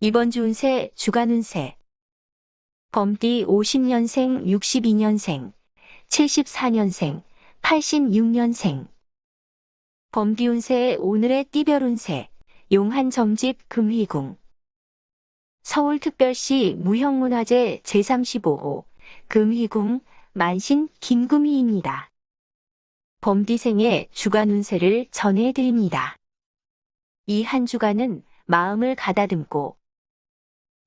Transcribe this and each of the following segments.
이번 주 운세 주간 운세 범띠 50년생, 62년생, 74년생, 86년생 범띠 운세 오늘의 띠별 운세 용한 점집 금희궁 서울특별시 무형문화재 제35호 금희궁 만신 김금희입니다. 범띠생의 주간 운세를 전해드립니다. 이 한 주간은 마음을 가다듬고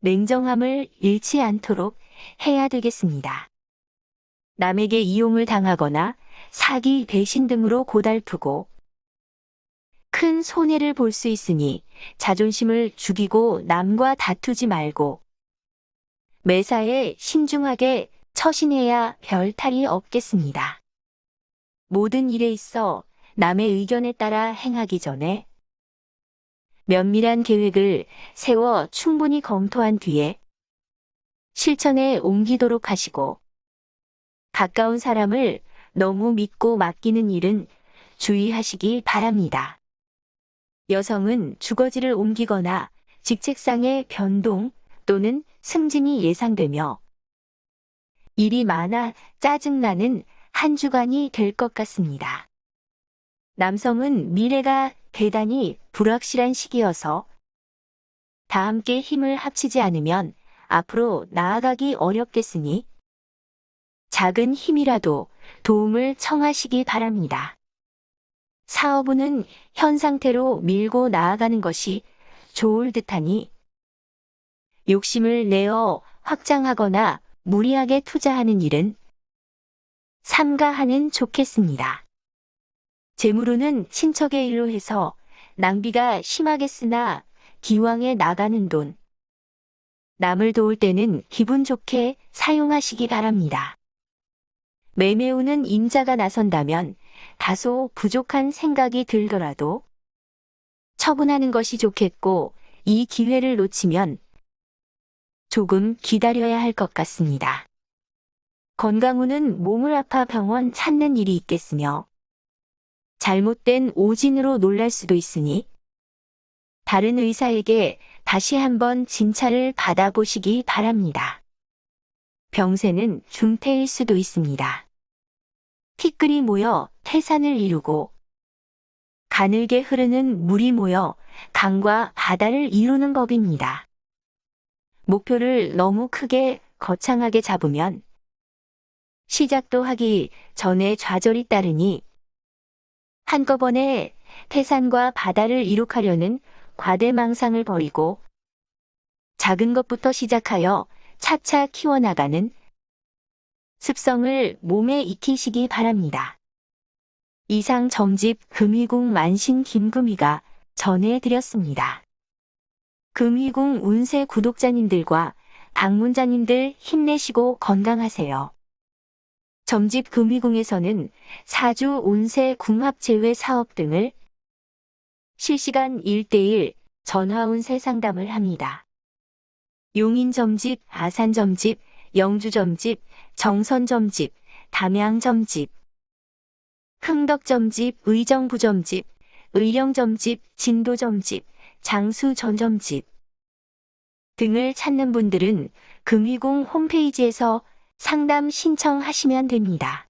냉정함을 잃지 않도록 해야 되겠습니다. 남에게 이용을 당하거나 사기, 배신 등으로 고달프고 큰 손해를 볼 수 있으니 자존심을 죽이고 남과 다투지 말고 매사에 신중하게 처신해야 별 탈이 없겠습니다. 모든 일에 있어 남의 의견에 따라 행하기 전에 면밀한 계획을 세워 충분히 검토한 뒤에 실천에 옮기도록 하시고 가까운 사람을 너무 믿고 맡기는 일은 주의하시기 바랍니다. 여성은 주거지를 옮기거나 직책상의 변동 또는 승진이 예상되며 일이 많아 짜증나는 한 주간이 될 것 같습니다. 남성은 미래가 대단히 불확실한 시기여서 다 함께 힘을 합치지 않으면 앞으로 나아가기 어렵겠으니 작은 힘이라도 도움을 청하시기 바랍니다. 사업운은 현 상태로 밀고 나아가는 것이 좋을 듯하니 욕심을 내어 확장하거나 무리하게 투자하는 일은 삼가하는 좋겠습니다. 재물운은 친척의 일로 해서 낭비가 심하겠으나 기왕에 나가는 돈. 남을 도울 때는 기분 좋게 사용하시기 바랍니다. 매매운은 임자가 나선다면 다소 부족한 생각이 들더라도 처분하는 것이 좋겠고 이 기회를 놓치면 조금 기다려야 할 것 같습니다. 건강운은 몸을 아파 병원 찾는 일이 있겠으며 잘못된 오진으로 놀랄 수도 있으니 다른 의사에게 다시 한번 진찰을 받아보시기 바랍니다. 병세는 중태일 수도 있습니다. 티끌이 모여 태산을 이루고 가늘게 흐르는 물이 모여 강과 바다를 이루는 법입니다. 목표를 너무 크게 거창하게 잡으면 시작도 하기 전에 좌절이 따르니 한꺼번에 태산과 바다를 이룩하려는 과대망상을 버리고 작은 것부터 시작하여 차차 키워나가는 습성을 몸에 익히시기 바랍니다. 이상 점집 금희궁 만신 김금희가 전해드렸습니다. 금희궁 운세 구독자님들과 방문자님들 힘내시고 건강하세요. 점집 금희궁에서는 사주 운세 궁합 제외 사업 등을 실시간 1대1 전화 운세 상담을 합니다. 용인 점집, 아산 점집, 영주 점집, 정선 점집, 담양 점집, 흥덕 점집, 의정부 점집, 의령 점집, 진도 점집, 장수 전 점집 등을 찾는 분들은 금희궁 홈페이지에서 상담 신청하시면 됩니다.